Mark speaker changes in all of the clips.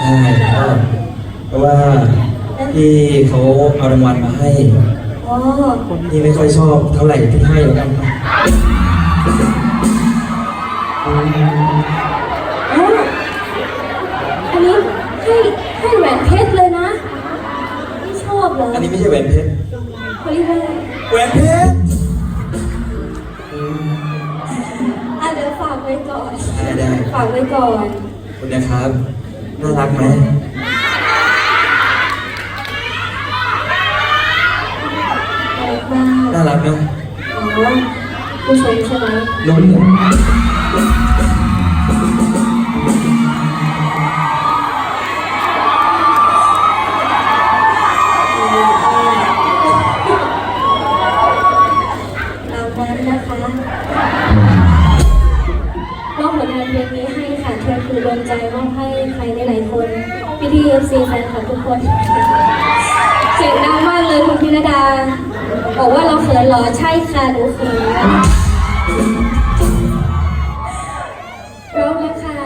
Speaker 1: ใช่ครับเพราะว่าที่เขาเอารางวัลมาให้ที่ไม่ค่อยชอบเท่าไหร่ที่ให้อกค
Speaker 2: รับอันนี้ให้ให้แหวนเพชรเลยนะ ไม่ชอบเลยอั
Speaker 1: นนี้ไม่ใช่แหวนเพชร
Speaker 2: ขาเรีย
Speaker 1: แหวนเพชร
Speaker 2: อะเดี๋ยวฝากไว้ก่อน
Speaker 1: ได้
Speaker 2: ฝากไว้ก่อน
Speaker 1: ขอบคุณนะครับ น่ารักไหม
Speaker 2: อะไรบ้าง
Speaker 1: น่ารักเนอะ
Speaker 2: อ๋อผู้ชมใช่ไหม
Speaker 1: นุ่น
Speaker 2: ตามนั้นนะคะมอบผลงานเพลงนี้ให้ค่ะ เธอคือดวงใจมอบให้ใครหลายๆคนพี่ทีเอฟซีแฟนคลับทุกคนเสียงดังมากเลยคุณพิรดา บอกว่าเราเขินหรอใช่ค่ะหนูเขินร้องแล้วค่ะ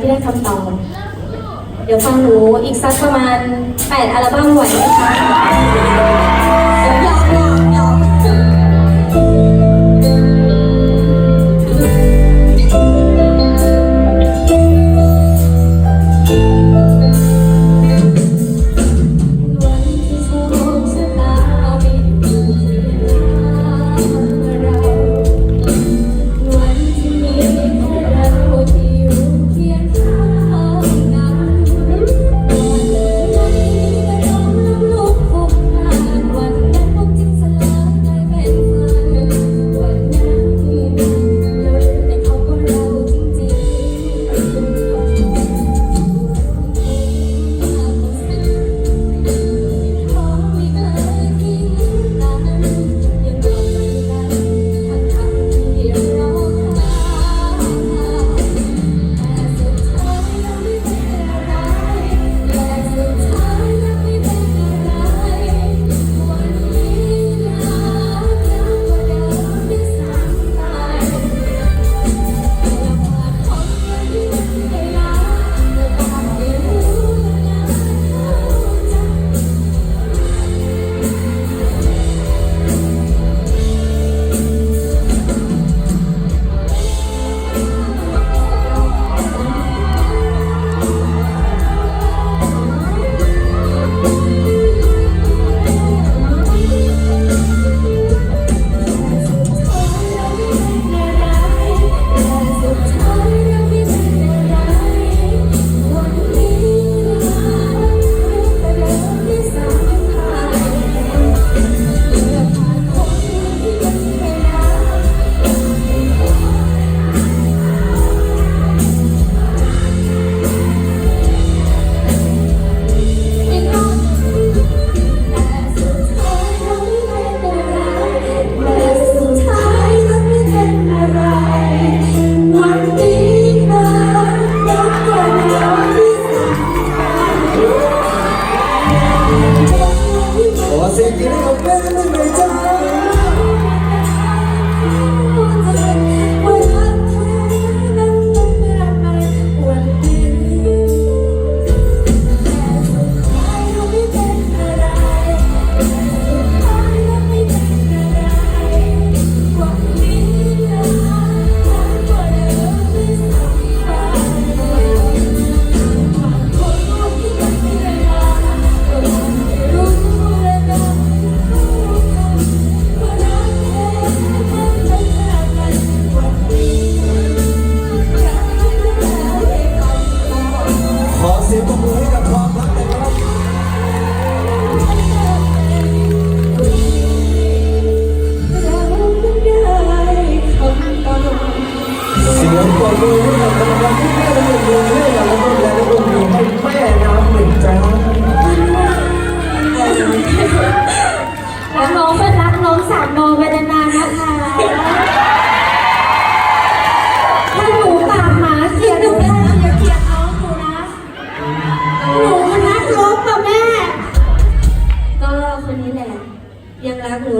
Speaker 2: ที่ได้คำตอบ เดี๋ยวฟังหนูอีกสักประมาณ 8 อัลบั้มไหวไหมคะ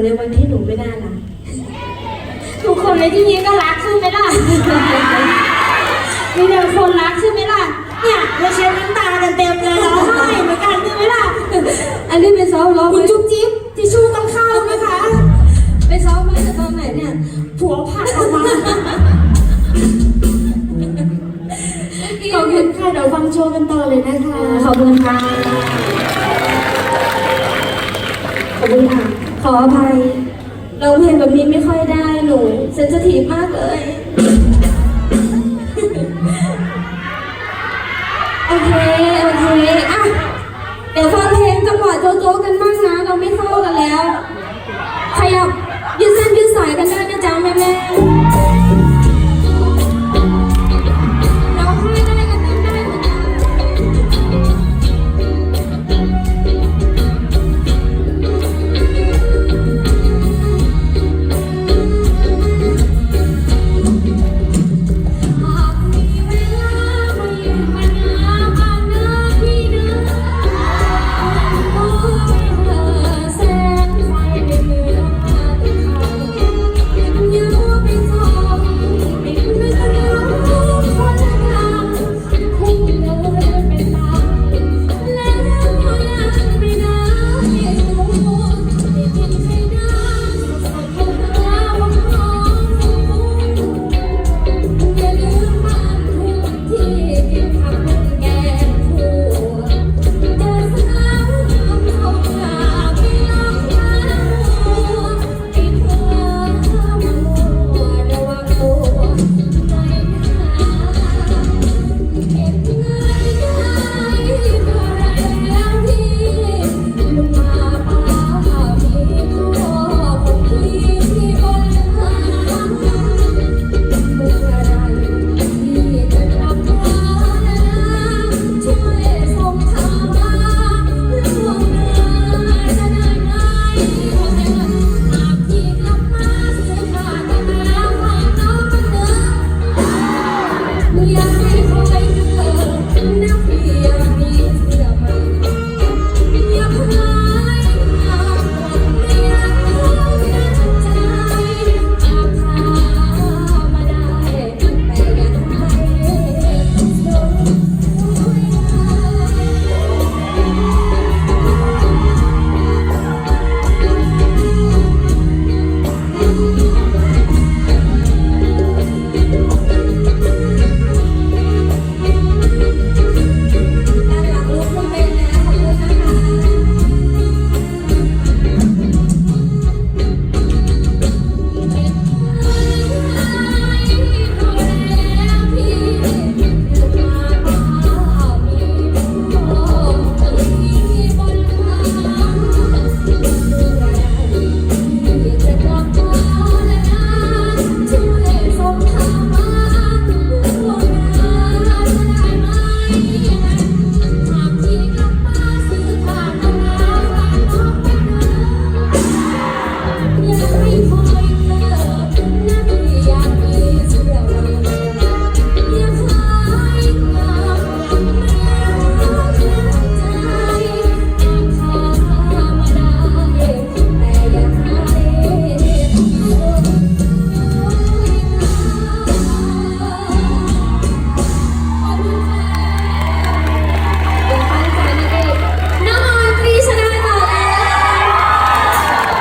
Speaker 2: ในวันที่
Speaker 1: หนู
Speaker 2: ไม่น่ารักทุกค
Speaker 1: นใน
Speaker 2: ที่นี้ก็รักใช่ไหมล่ะ มีแต่คนรักใช่ไหมล่ะ เนี่ยเราเช็ดน้ำตากันเต็มเลยร้องไห้เหมือนกันใช่ไหมล่ะ อันนี้เป็นซ้อมร้องคุณจุ๊บจิ๊บทิชชู่ต้องเข้าไหมคะ ไปซ้ไมมแต่ตอนไหนเนี่ย ผัวผัดออกมาขอบคุณค่ะเดี๋ยวฟังโชว์กันต่อเลยนะคะ ขอบคุณค่ะ ขอบคุณค่ะ ขออภัยเราองเพลงแบบนี้ไม่ค่อยได้หนูเซนสทีฟมากเลย